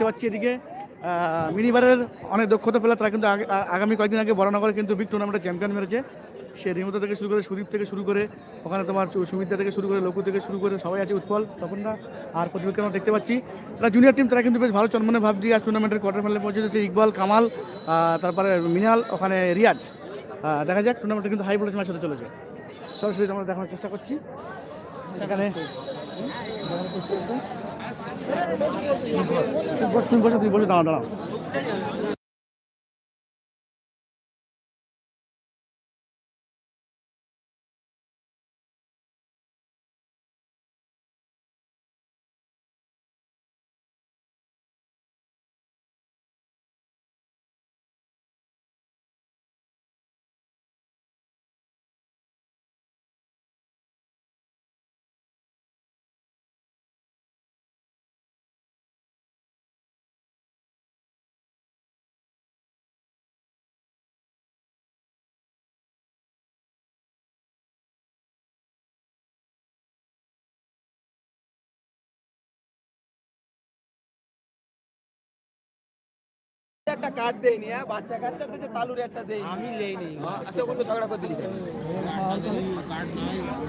দেখতে পাচ্ছি এদিকে মিনিবারের অনেক দক্ষতা পেলে তারা কিন্তু আগামী কয়েকদিন আগে বড়নগরে কিন্তু বিগ টুর্নামেন্টে চ্যাম্পিয়ন মেরেছে। সে রিমতো থেকে শুরু করে সুদীপ থেকে শুরু করে, ওখানে তোমার সুমিত্রা থেকে শুরু করে লঘু থেকে শুরু করে সবাই আছে উৎপল তখন না আর প্রতিপক্ষকে আমরা দেখতে পাচ্ছি। এরা জুনিয়র টিম তারা কিন্তু বেশ ভালো চন্মনে ভাব দিয়ে আজ টুর্নামেন্টের কোয়ার্টার ফাইনালে পৌঁছেছে। সেই ইকবাল, কামাল তারপরে মিনাল, ওখানে রিয়াজ। দেখা যাক টুর্নামেন্টে কিন্তু হাই ভোল্টেজ ম্যাচ হতে চলেছে। সরাসরি আমরা দেখানোর চেষ্টা করছি। এখানে বস বসো বসে দাঁড়া দাঁড়াও একটা কার্ড দেয়নি হ্যাঁ? বাচ্চা কাচ্চা তো যে তালুর একটা দেয়নি আমি লেইনি আচ্ছা ওগুলো ঝগড়া করে দিলি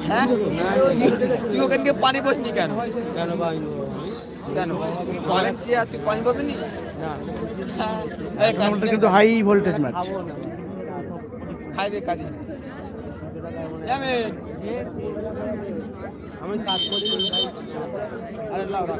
হ্যাঁ? তুই ওখান থেকে পানি বসনি কেন? কেন ভাই? কেন? তুই চেয়ে তুই পানি পাবি নি? হ্যাঁ, কিন্তু হাই ভোল্টেজ ম্যাচ খাইবে কাজে। আমি কাজ করি। আরে লাও রাখ।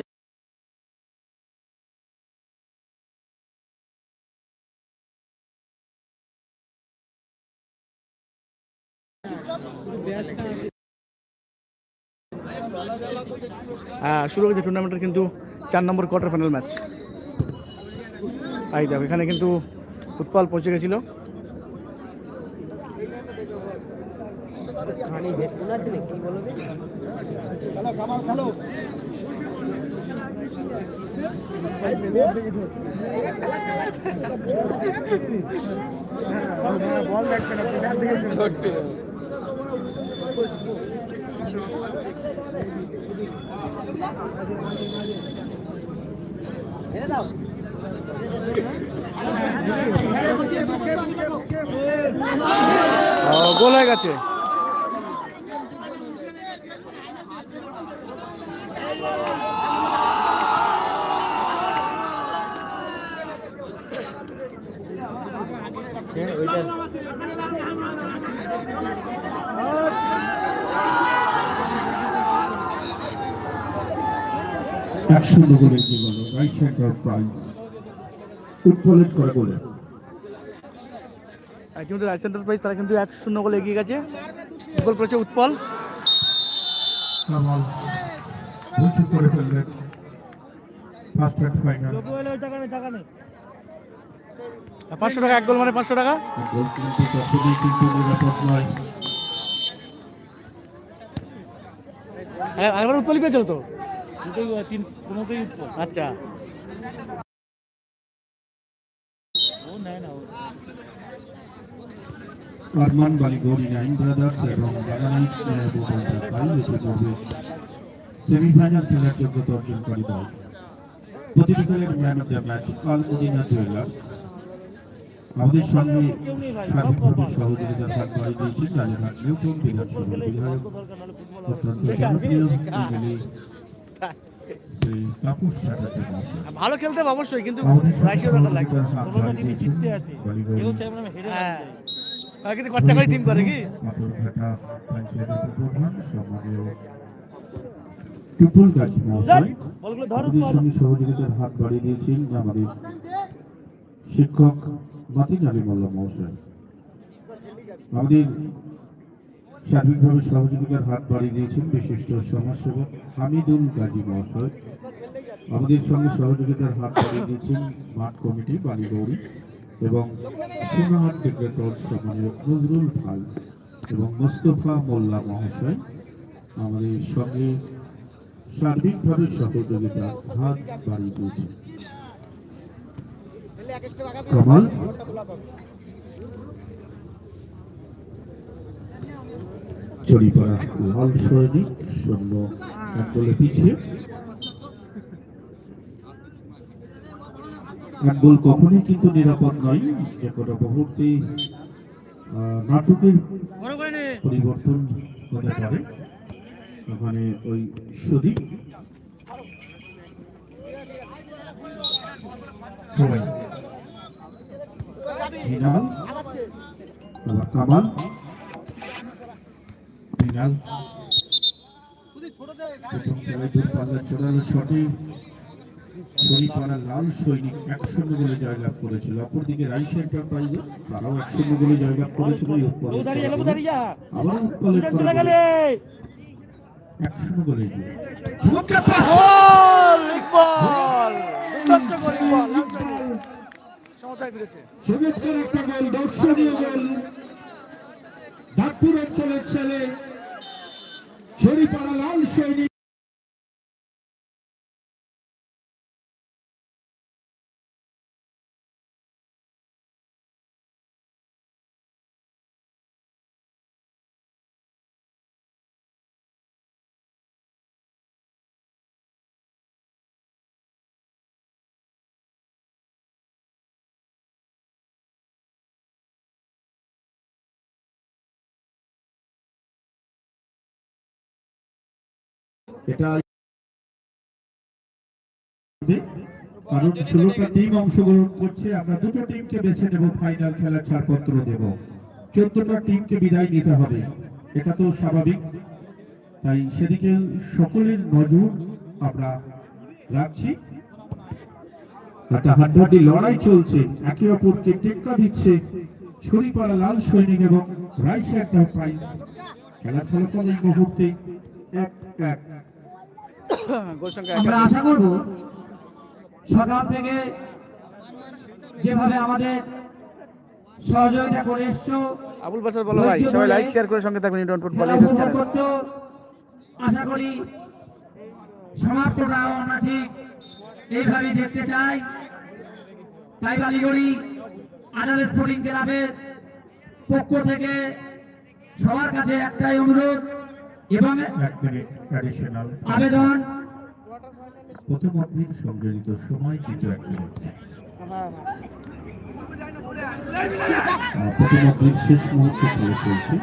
শুরু হয়েছে টুর্নামেন্টের কিন্তু চার নম্বর কোয়ার্টার ফাইনাল ম্যাচ এই দেখো এখানে কিন্তু উৎপল পৌঁছে গেছিল। ও, গোল হয়ে গেছে। একশো এগিয়ে গেল রাইট প্রাইজ করে গোলে ইতিমধ্যে রাইট প্রাইজ তারা কিন্তু এক শূন্য এগিয়ে গেছে গোল করেছে উৎপল করে ফেললেন ফার্স্ট ফাইনাল পাঁচশো টাকা এক গোল মানে পাঁচশো টাকা গোল কিন্তু ততদিন কিন্তু নিরাপদ নয় এ- একবার উৎপলই পেয়েছিল তো আচ্ছা আরমান বালিগৌড়ি নাইন ব্রাদার্স এবং করবে সেমিফাইনাল খেলার যোগ্যতা অর্জনকারী দল। প্রতিটি দলের man of the match Al Madina jewellers. আমাদের সঙ্গে সার্বিকভাবে সহযোগিতার হাত বাড়িয়ে দিয়েছেন রাজাঘাট নিউটন বিধানসভার বিধায়ক অত্যন্ত জনপ্রিয় ভালো খেলতে হবে অবশ্যই কিন্তু লাগবে হ্যাঁ কিন্তু খরচা করে টিম করে কি টুটুল গাছ সহযোগিতার হাত বাড়িয়ে দিয়েছেন আমাদের শিক্ষক মাতিন আলী মোল্লা মহাশয় আমাদের সার্বিকভাবে সহযোগিতার হাত বাড়িয়ে দিয়েছেন বিশিষ্ট সমাজসেবক হামিদুল গাজী মহাশয়। আমাদের সঙ্গে সহযোগিতার হাত বাড়িয়ে দিয়েছেন মাঠ কমিটি বালিগৌরী এবং সোনাহাট ক্রিকেটর সম্মানীয় নজরুল ভাই এবং মোস্তফা মোল্লা মহাশয়। আমাদের সঙ্গে সার্বিকভাবে সহযোগিতার হাত বাড়িয়ে দিয়েছেন। কমাল। চড়িপাড়া লাল সৈনিক শূন্য এক গোলে পিছিয়ে। এক গোল কখনোই কিন্তু নিরাপদ নয়, যে কোনো মুহূর্তে নাটকের পরিবর্তন হতে পারে। ওখানে ওই সুদীপ। আবার কামাল। হিনাল প্রথম খেলায় দূরপাল্লা চোরালো শটে শরীরপাড়া লাল সৈনিক এক শূন্য গোলে জয়লাভ করেছিল। অপরদিকে রাইস এন্টারপ্রাইজ তারাও এক শূন্য গোলে জয়লাভ করেছিল। এই উৎপলের পরাজয়ে। আবার উৎপলের এক শূন্য গোলে। এগিয়ে। চমৎকার পাস! বল ইকবাল। দুর্ধর্ষ গোল ইকবাল লাল সৈনিক। সমতায় ফিরেছে। চমৎকার একটা গোল দর্শনীয় গোল। দাঁতপুর অঞ্চলের ছেলে শরীরপাড়া লাল সৈনিক এটা চোদ্দটা টিমকে বিদায় নিতে হবে। এটা তো স্বাভাবিক। সকলের আমরা রাখছি। একটা লড়াই চলছে। একে অপরকে টেক্কা দিচ্ছে ছড়িপাড়া লাল সৈনিক এবং রাইস খেলার ফলাফল এই মুহূর্তে এক এক। আমরা আশা করব সকাল থেকে যেভাবে আমাদের সহযোগিতা করে এসছো আবুল বাসার বলো ভাই সবাই লাইক শেয়ার করে সঙ্গে থাকবেন ইউটিউব চ্যানেল আশা করি সমাপ্তটাও আমরা ঠিক এইভাবেই দেখতে চাই। তাই বালিগড়ি আজাদ স্পোর্টিং ক্লাবের পক্ষ থেকে সবার কাছে একটাই অনুরোধ এবং আবেদন অর্ধের সংযোজিত সময় কিন্তু এক মিনিট। অর্ধের শেষ মুহূর্তে খেলে চলছে।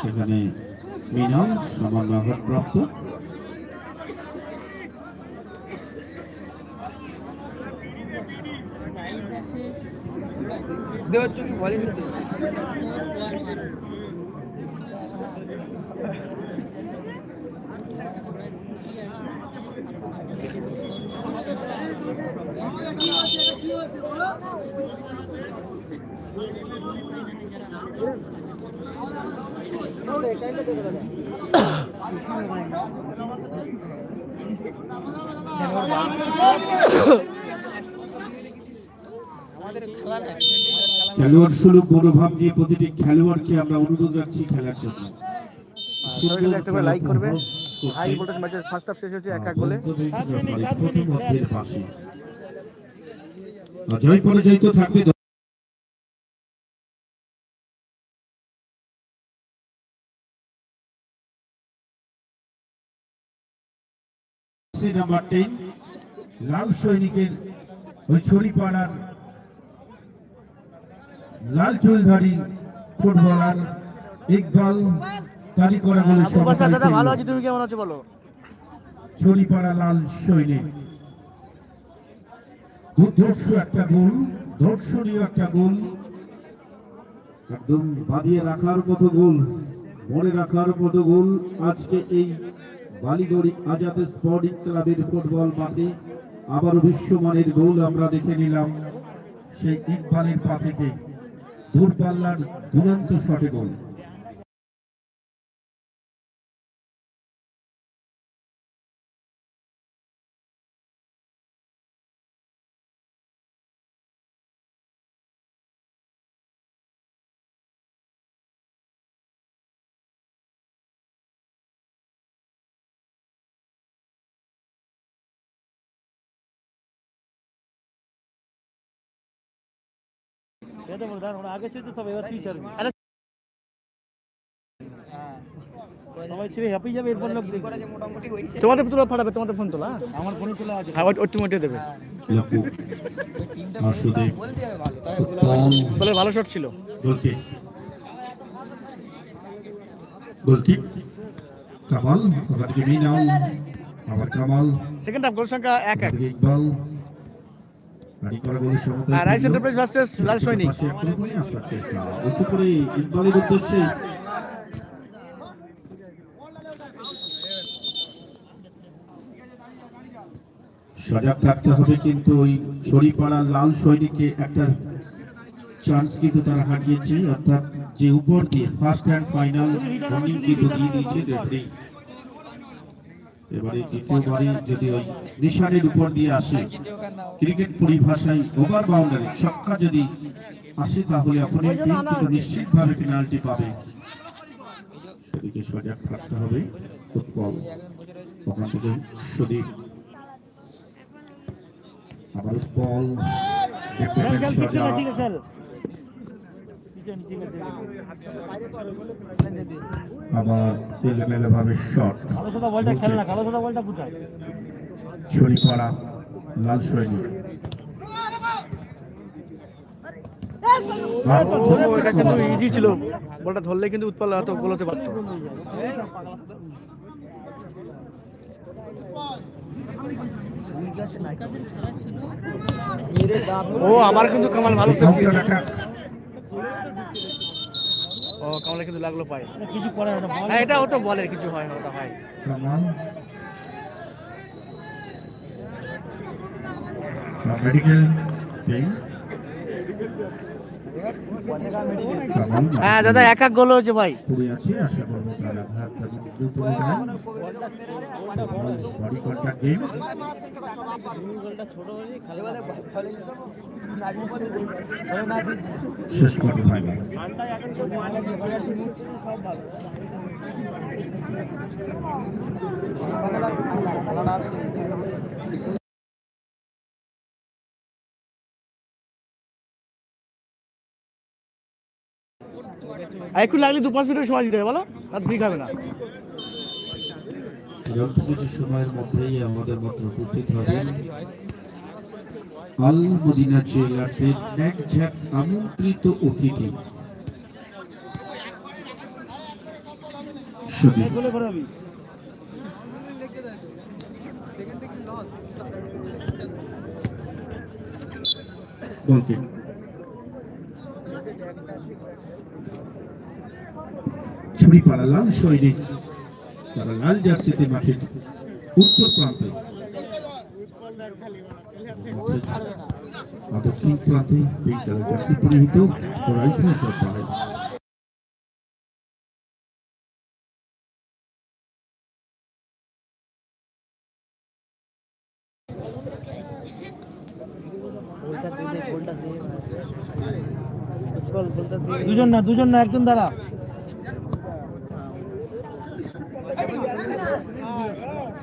সেখানে মিনাল সামান্য আঘাতপ্রাপ্ত দেওয়ার চোখে বলেনি তো আমাদের খেলা না খেলোয়াড় সুলভ মনোভাব নিয়ে প্রতিটি খেলোয়াড়কে আমরা অনুরোধ রাখছি খেলার জন্য। লাইক করবে। হাই ভোল্টেজ ম্যাচের ফার্স্ট হাফ শেষ হয়েছে এক এক পাশে। জয় পরাজয় তো থাকবে নাম্বার টেন লাল সৈনিকের ওই ছড়িপাড়ার লাল চুলধারী ফুটবলার ইকবাল তারি করা কেমন আছো বলো? ছড়িপাড়া লাল সৈনিক। দুর্ধর্ষ একটা গোল দর্শনীয় একটা গোল একদম বাঁধিয়ে রাখার মতো গোল মনে রাখার মতো গোল আজকে এই বালিগড়ি আজাদ স্পোর্টিং ক্লাবের ফুটবল মাঠে আবারও বিশ্বমানের গোল আমরা দেখে নিলাম। সেই ইকবালের পা থেকে দূরপাল্লার দুরন্ত শটে গোল। ওই তোমাদের তোলা ফাটাবে তোমাদের ফোন তোলা? আমার ফোনে তোলা আছে। হ্যাঁ তুমি ওইটা দেবে। ভালো বলে ভালো শট ছিল। কামাল আবার কামাল। সেকেন্ড হাফ গোল সংখ্যা এক এক। ইকবাল গাড়ি করা গোলের সমতায় আর rice enterprise versus Lal Sainik. উদ্দেশ্যে সজাগ থাকতে হবে কিন্তু ওই ছড়িপাড়ার লাল সৈনিককে একটা চান্স কিন্তু তারা হারিয়েছে। অর্থাৎ যে উপর দিয়ে ফার্স্ট অ্যান্ড ফাইনাল কিন্তু দিয়ে দিয়েছে রেফারি এবারে দ্বিতীয়বারে যদি ওই নিশানের উপর দিয়ে আসে ক্রিকেট পরিভাষায় ওভার বাউন্ডারি ছক্কা যদি আসে তাহলে অপোনেন্ট টিম কিন্তু নিশ্চিতভাবে পেনাল্টি পাবে সেদিকে সজাগ থাকতে হবে ফুটবল ওখান থেকে সুদীপ। আবার বল আবার এলোমেলো ভাবে শট ছড়ি পড়া লাল সৈনিক এটা কিন্তু ইজি ছিল। বলটা ধরলে কিন্তু উৎপল হয়তো গোল হতে পারতো। ও আবার কিন্তু কামাল ভালো সেভ দিয়েছে। ও কামালে কিন্তু লাগল পায়। হ্যাঁ এটা ওটা বলে কিছু হয় ওটা হয়। মেডিকেল হ্যাঁ দাদা এক এক গোল হয়েছে ভাই। আশা করব তার আঘাত তাকে দ্রুত দেন বডি কন্ট্যাক্ট গেম শেষ করতে পারবে আর একটু লাগলে দু পাঁচ মিনিট সময় দিতে হবে, বলো? আর ঠিক হবে না। অল্প কিছু সময়ের মধ্যেই আমাদের মধ্যে উপস্থিত হবেন আল মদিনা জুয়েলার্সের এক ঝাঁক আমন্ত্রিত অতিথি। সুদীপ ছুরি পাড়া লাল সৈনিক তারা লাল জার্সিতে মাঠের উত্তর প্রান্তে। দক্ষিণ প্রান্তে জার্সি পরিহিত দুজন না দুজন না, একজন দাঁড়া।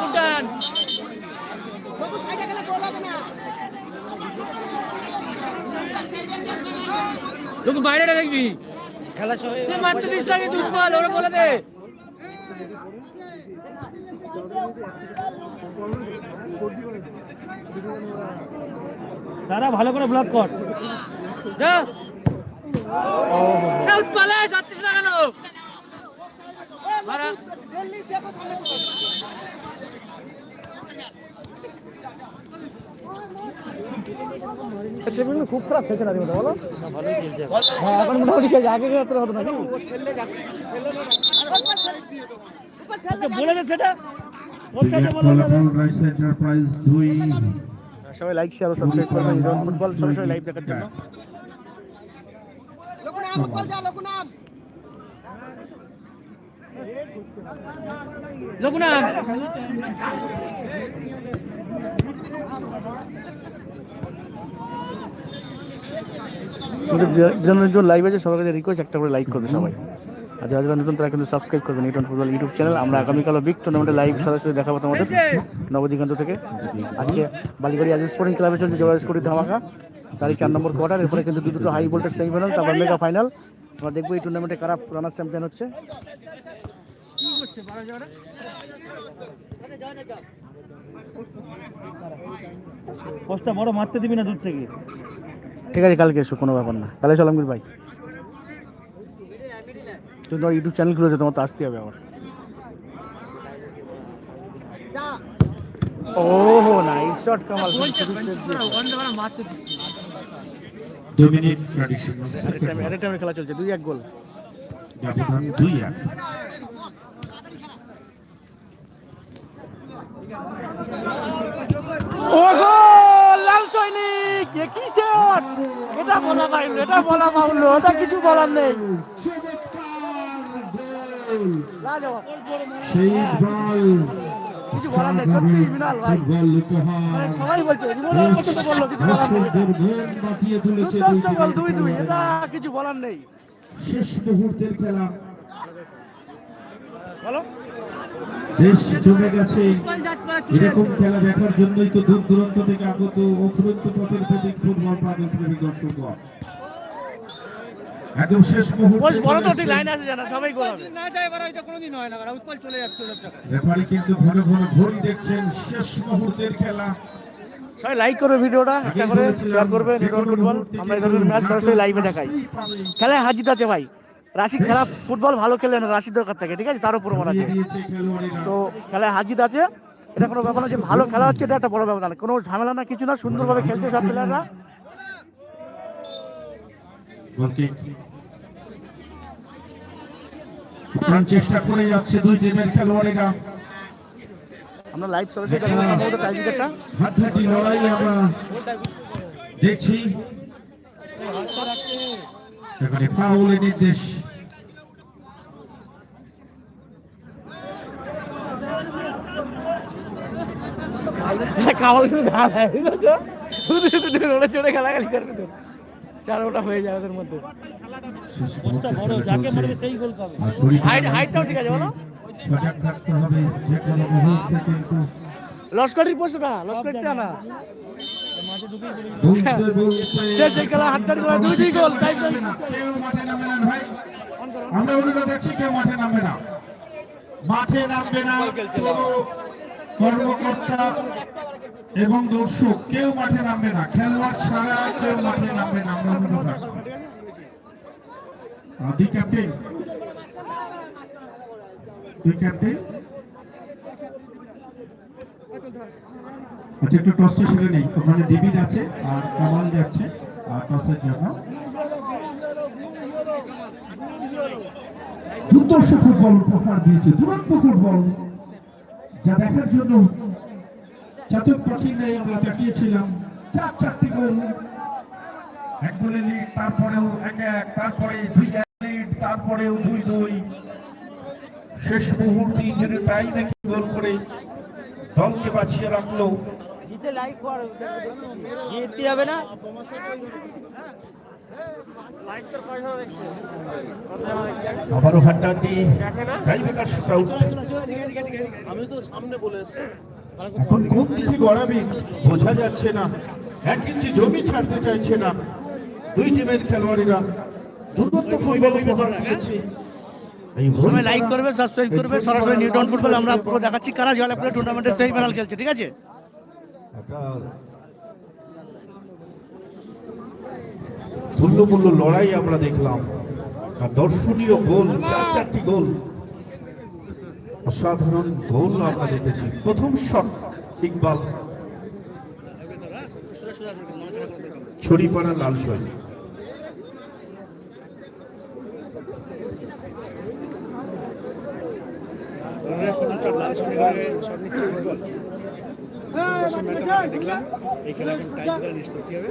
গুন্টান লোক বাইরেটা দেখবি। খেলা তুই মারতে দিস না কিন্তু উৎপাল ওরা বলে দে। দাদা ভালো করে ব্লক কর। যা। পালে যাচ্ছিস না কেন? খুব খারাপ খেলছে না বলো? হ্যাঁ এখন মোটামুটি খেলছে আগে খেলতে হতো না বলে দে সেটা। দুই। সবাই লাইক শেয়ার ও সাবস্ক্রাইব করবেন ফুটবল সরাসরি লাইভ দেখার জন্য। লঘুনাম কিন্তু লাইভ আছে রিকোয়েস্ট একটা করে করবে সবাই। নতুন, তারা কিন্তু সাবস্ক্রাইব ফুটবল ইউটিউব চ্যানেল আমরা বিগ লাইভ সরাসরি থেকে। আজ চলছে তারই চার নম্বর কিন্তু দুটো হাই ভোল্টেজ সেমিফাইনাল তারপর মেগা ফাইনাল আমরা দেখব এই টুর্নামেন্টে কারা রানার চ্যাম্পিয়ন হচ্ছে। বড় মারতে দিবি না দূর থেকে ঠিক আছে কালকে এসো কোনো ব্যাপার না। তাহলে চলামগীর ভাই। তুমি তোমার ইউটিউব চ্যানেল খুলেছো তোমার তো আসতে হবে আবার। ওহো নাইস শট কামাল। দু মিনিট ট্র্যাডিশনাল আরেক টাইমের খেলা চলছে দুই এক গোল। দুই এক। ও গোল! লাল সৈনিক! এ কি শট এটা বলা পাইলো এটা বলা পাইলো এটা কিছু বলার নেই। সেই বল কিছু বলার নেই সত্যি বিনাল ভাই। সবাই বলছে রিমোটের কথা তো বলল কিছু বলার নেই। মন দুর্দর্শ গোল দুই দুই এটা কিছু বলার নেই। শেষ মুহূর্তের খেলা। বলো। দেশ জমে গেছে। এরকম খেলা দেখার জন্যই তো দূর দূরান্ত থেকে আগত অফুরন্ত পথের প্রতীক ফুটবল পাগল প্রেমী দর্শক। একদম শেষ মুহূর্তে বড় তো চলে ঠিক এসেছে। লাইন আছে জানা সবাই গোল না যায় এবার হয়তো কোনোদিন হয় না উৎপল চলে যাচ্ছে রেফারি কিন্তু ঘন ঘন ঘড়ি দেখছেন। শেষ মুহূর্তের খেলা। সবাই লাইক করবে ভিডিওটা একটা করে শেয়ার করবে নেটওয়ার্ক ফুটবল আমরা এই ধরনের ম্যাচ সরাসরি লাইভে দেখাই। খেলায় হাজিত আছে ভাই। রাশি খেলা ফুটবল ভালো খেলে না রাশির দরকার থাকে ঠিক আছে? তারও প্রমাণ আছে। তো খেলায় হাজির আছে। এটা কোনো ব্যাপার না যে ভালো খেলা হচ্ছে এটা একটা বড় ব্যাপার না। কোনো ঝামেলা না কিছু না সুন্দরভাবে খেলছে সব প্লেয়াররা চেষ্টা করে যাচ্ছে দুই টিমের খেলোয়াড়েরা। আমরা লাইভ সরাসরি দেখাবো সম্ভবত টাইব্রেকারটা হাড্ডাহাড্ডি লড়াই আমরা দেখছি। এখানে ফাউলের নির্দেশ। কামাল শুধু ঘা দেয় বুঝেছ? শুধু শুধু রোডে চড়ে খেলাখালি করবে তো। চার ওটা হয়ে যাবে ওদের মধ্যে। হাইট হাইটটাও ঠিক আছে বলো। লস্করির পোস্ট না লস্করিতে না। খেলা গোলা দুই দুই গোল তাই কেউ মাঠে নামবে না ভাই আমরা অনুরোধ করছি কেউ মাঠে নামবে না। মাঠে নামবে না কর্মকর্তা এবং দর্শক, কেউ মাঠে নামবে না। খেলোয়াড় ছাড়া কেউ মাঠে নামবে না, আমরা আদি ক্যাপ্টেন। তুই ক্যাপ্টেন। আচ্ছা একটু টসটা সেরে নেই। ওখানে আছে আর যাচ্ছে, আর টসের জন্য। দুর্দর্শ ফুটবল উপহার দিয়েছে, দুরন্ত ফুটবল। যা দেখার জন্য। চাতক পাখির নেই আমরা তাকিয়েছিলাম। চার চারটি গোল এক গোলে লিড তারপরেও এক এক, তারপরে দুই এক লিড তারপরেও দুই দুই। শেষ মুহূর্তে ইঞ্জুরি তাই নাকি গোল করে দলকে বাঁচিয়ে রাখল। জিততে হবে না? আবারও হাড্ডাহাড্ডি টাইব্রেকার শুটআউট এখন কোন দিকে গড়াবে বোঝা যাচ্ছে না। এক ইঞ্চি জমি ছাড়তে চাইছে না। দুই টিমের খেলোয়াড়েরা দুর্দান্ত ফুটবল উপহার সবাই লাইক করবে সাবস্ক্রাইব করবে সরাসরি নিউটন ফুটবল আমরা পুরো দেখাচ্ছি কারা জয়লাপুরে টুর্নামেন্টের সেমিফাইনাল খেলছে ঠিক আছে? একটা তুল্যমূল্য লড়াই আমরা দেখলাম। আর দর্শনীয় গোল, চার চারটি গোল। অসাধারণ গোল আমরা দেখেছি। প্রথম শট, ইকবাল। ছড়িপাড়া লাল সৈনিক দেখলাম এই খেলা এখন নিষ্পত্তি হবে।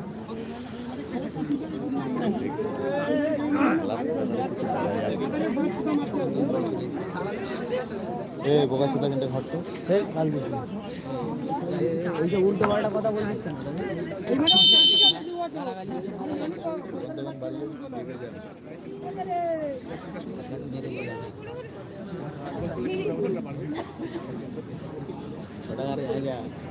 এ বোকাচোদা কিন্তু ঘটতো এবং দ্বিতীয় শট পরিবর্তিত খেলোয়াড় রিয়াজ আমার কাপে না তো হ্যাঁ মিনালের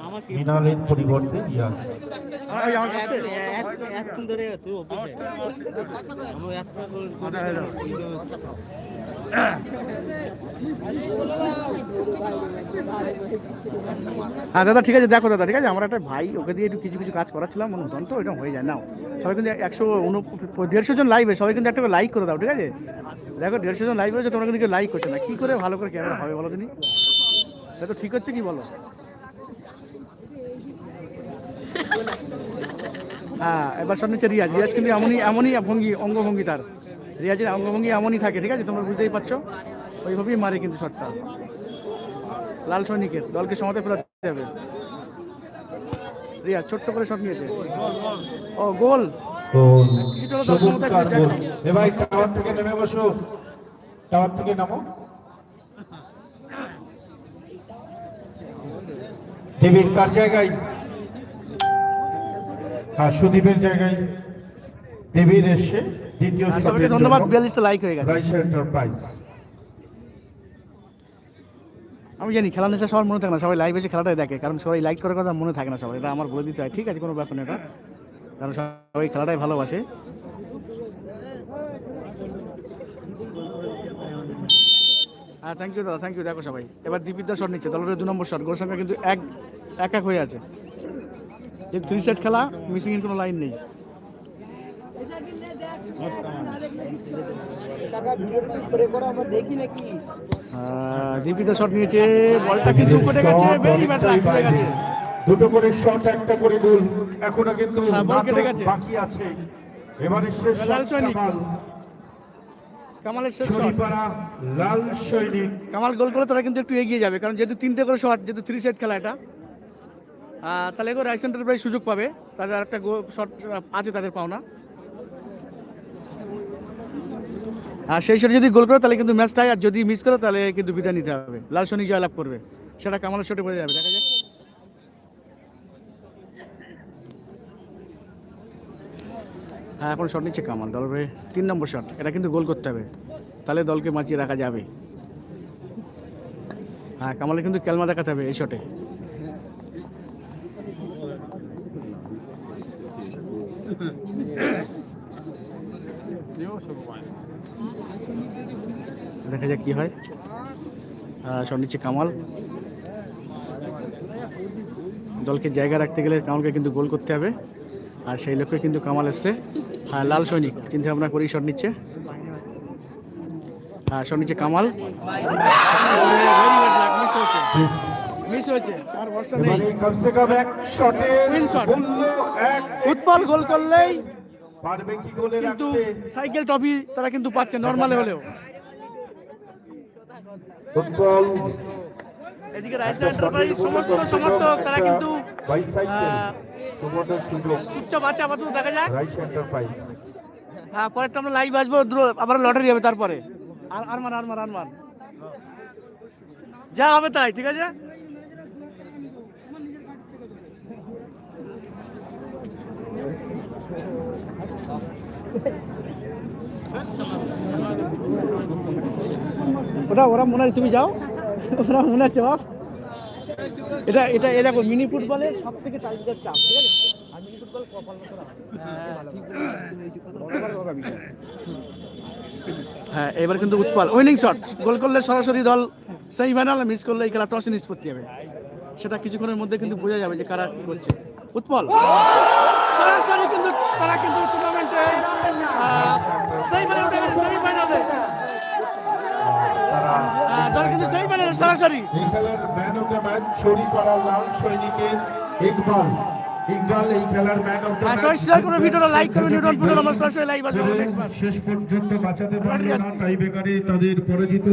দাদা, ঠিক আছে, দেখো দাদা, ঠিক আছে, আমার একটা ভাই, ওকে দিয়ে একটু কিছু কিছু কাজ করাচ্ছিলাম অনুষ্ঠান তো, এটা হয়ে যায়। নাও, সবাই কিন্তু একশো দেড়শো জন লাইভে সবাই কিন্তু একটা লাইক করে দাও, ঠিক আছে? দেখো, দেড়শো জন লাইভ হয়েছে তোমরা কিন্তু লাইক করছে না। কী করে ভালো করে ক্যামেরা হবে বলো তুমি তো ঠিক হচ্ছে কি বলো? হ্যাঁ এবার সব নিচ্ছে রিয়াজ। রিয়াজ কিন্তু এমনই এমনই ভঙ্গি অঙ্গভঙ্গি তার। রিয়াজের অঙ্গভঙ্গি এমনই থাকে ঠিক আছে? তোমরা বুঝতেই পারছ? ওইভাবেই মারে কিন্তু শটটা। লাল সৈনিকের দলকে সমাতে ফেরাতে হবে রিয়াজ ছোট্ট করে শট নিয়েছে। ও গোল! ভাই টাওয়ার থেকে নেমে বসো। টাওয়ার থেকে নামো। দেবীর কার জায়গায়? হ্যাঁ সুদীপের জায়গায় দেবীর এসে দ্বিতীয় সবাইকে জন্য ধন্যবাদ বিয়াল্লিশটা লাইক হয়ে গেছে। এন্টারপ্রাইজ আমি জানি খেলা নেশা সবার মনে থাকে না সবাই লাইভ এসে খেলাটাই দেখে কারণ সবাই লাইক করার কথা মনে থাকে না সবাই এটা আমার বলে দিতে হয় ঠিক আছে কোনো ব্যাপার না এটা। কারণ সবাই খেলাটাই ভালোবাসে। হ্যাঁ থ্যাংক ইউ দাদা থ্যাংক ইউ দেখো সবাই। এবার দীপিদার শট নিচ্ছে দলের দু নম্বর শট গোল সংখ্যা কিন্তু এক এক এক হয়ে আছে। যে থ্রি সেট খেলা মিসিং এর কোনো লাইন নেই। আহ, দীপিকা শট নিয়েছে বলটা কিন্তু কেটে গেছে ভেরি ব্যাড লাগ হয়ে গেছে। দুটো করে শট একটা করে গোল এখনও কিন্তু হ্যাঁ, বল কেটে গেছে। বাকি আছে। এবারে শেষ। কামাল। কামালের শেষ শট লাল সৈনিক। কামাল গোল করে তারা কিন্তু একটু এগিয়ে যাবে কারণ যেহেতু তিনটে করে শট যেহেতু থ্রি সেট খেলা এটা তাহলে এগো রাইস সেন্টার প্রায় সুযোগ পাবে। তাদের আর একটা শর্ট আছে তাদের পাওনা। আর সেই শটে যদি গোল করে, তাহলে কিন্তু ম্যাচটাই আর যদি মিস করে, তাহলে কিন্তু বিদায় নিতে হবে। লাল সৈনিক জয়লাভ করবে। সেটা কামালের শটে পড়ে যাবে, দেখা যাক। হ্যাঁ এখন শট নিচ্ছে কামাল। দলের তিন নম্বর শট এটা কিন্তু গোল করতে হবে। তাহলে দলকে বাঁচিয়ে রাখা যাবে। হ্যাঁ কামালে কিন্তু ক্যালমা দেখাতে হবে এই শটে দেখা যাক কি হয়। শট নিচ্ছে কামাল। দলকে জায়গা রাখতে গেলে কামালকে কিন্তু গোল করতে হবে। আর সেই লক্ষ্যে কিন্তু কামাল এসছে। হ্যাঁ লাল সৈনিক চিন্তা ভাবনা করেই শট নিচ্ছে। হ্যাঁ শট নিচ্ছে কামাল। হয়েছে মিস হয়েছে আর ভরসা নেই। কমসে কম এক শটে. মূল্য এক। উৎপল গোল করলেই পারবে কি গোলে কিন্তু সাইকেল ট্রফি তারা কিন্তু পাচ্ছে নর্মালে হলেও। ফুটবল। এদিকে রাইসা এন্টারপ্রাইজ সমস্ত সমর্থক তারা কিন্তু চুপচাপ আছে আপাতত দেখা যাক। রাইস এন্টারপ্রাইজ হ্যাঁ পরেরটা আমরা লাইভ আসব আবার লটারি হবে তারপরে। আর আর মান আর মান আর মান যা হবে তাই ঠিক আছে? ওটা ওরা মনে হয় তুমি যাও। ওরা মনে হচ্ছে বাস এটা এটা দেখো মিনি ফুটবলে সব থেকে টাইপের চাপ, ঠিক আছে? আর মিনি ফুটবল হ্যাঁ এবার কিন্তু উৎপল উইনিং শট গোল করলে সরাসরি দল সেমিফাইনাল মিস করলে এই খেলা টসে নিষ্পত্তি হবে। সেটা কিছুক্ষণের মধ্যে কিন্তু বোঝা যাবে যে কারা কি করছে। উৎপল। সরাসরি কিন্তু তারা কিন্তু টুর্নামেন্টে সেমিফাইনালে সেমিফাইনালে তারা কিন্তু সেমিফাইনালে সরাসরি। এই খেলার man of the match Lal সৈনিকের ইকবাল। ইকবাল এই খেলার ম্যান অফ দ্য আর সবাই শেয়ার করবে ভিডিওটা লাইক আমরা সরাসরি লাইভ আসব শেষ পর্যন্ত বাঁচাতে পারল. না টাই বেকারে তাদের পরাজিত